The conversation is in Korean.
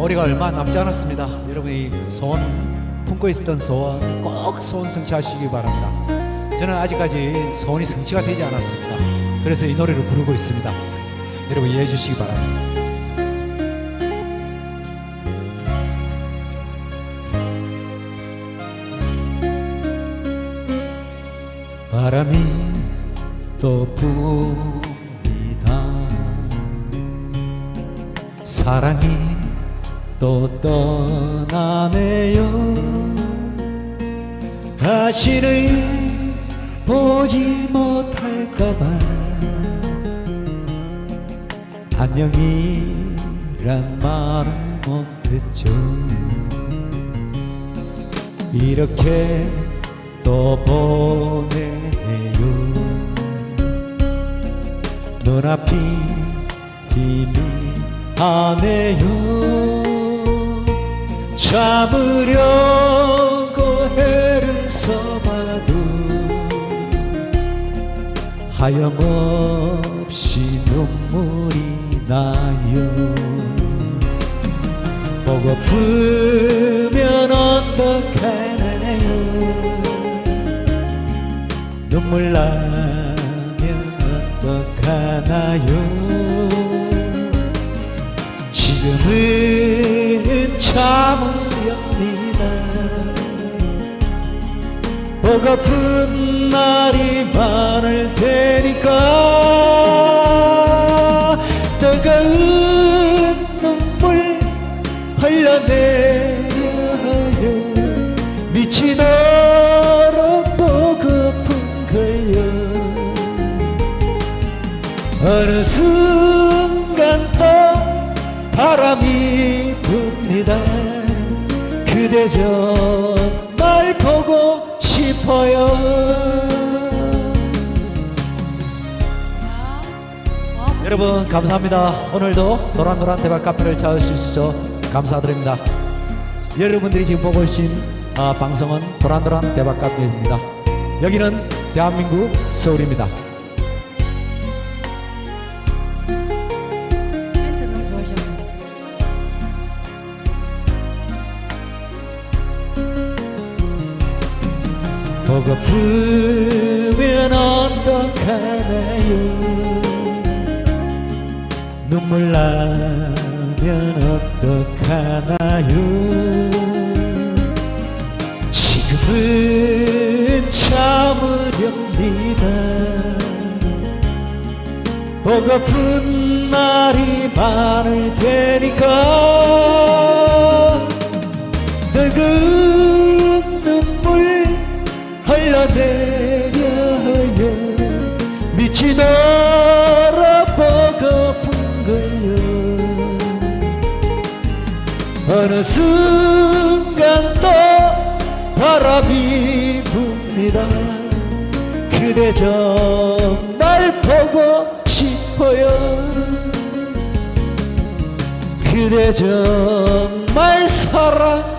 우리가 얼마 남지 않았습니다. 여러분이 소원 품고 있었던 소원 꼭 소원 성취하시기 바랍니다. 저는 아직까지 소원이 성취가 되지 않았습니다. 그래서 이 노래를 부르고 있습니다. 여러분 이해해 주시기 바랍니다. 바람이 또 붑니다 사랑이 또 떠나네요. 다시는 보지 못할까봐 안녕이란 말은 못했죠. 이렇게 또 보내요. 눈앞이 희미하네요 참으려고 애를 써봐도 하염없이 눈물이 나요. 보고프면 어떡하나요? 눈물 나면 어떡하나요? 지금은 참으렵니다. 보고픈 날이 많을 테니까. 뜨거운 눈물 흘러내려요 미치도록 보고픈 걸요. 어느 또 바람이 붑니다. 그대 정말 보고 싶어요. 여러분 감사합니다. 오늘도 노란노란 대박 카페를 찾아주셔서 감사드립니다. 여러분들이 지금 보고 계신 아, 방송은 도란도란 대박 카페입니다. 여기는 대한민국 서울입니다 보고프면 어떡하나요? 눈물 나면 어떡하나요? 지금은 참으렵니다. 보고픈 날이 많을 테니까 어느 순간 또 바람이 붑니다. 그대 정말 보고 싶어요. 그대 정말 사랑합니다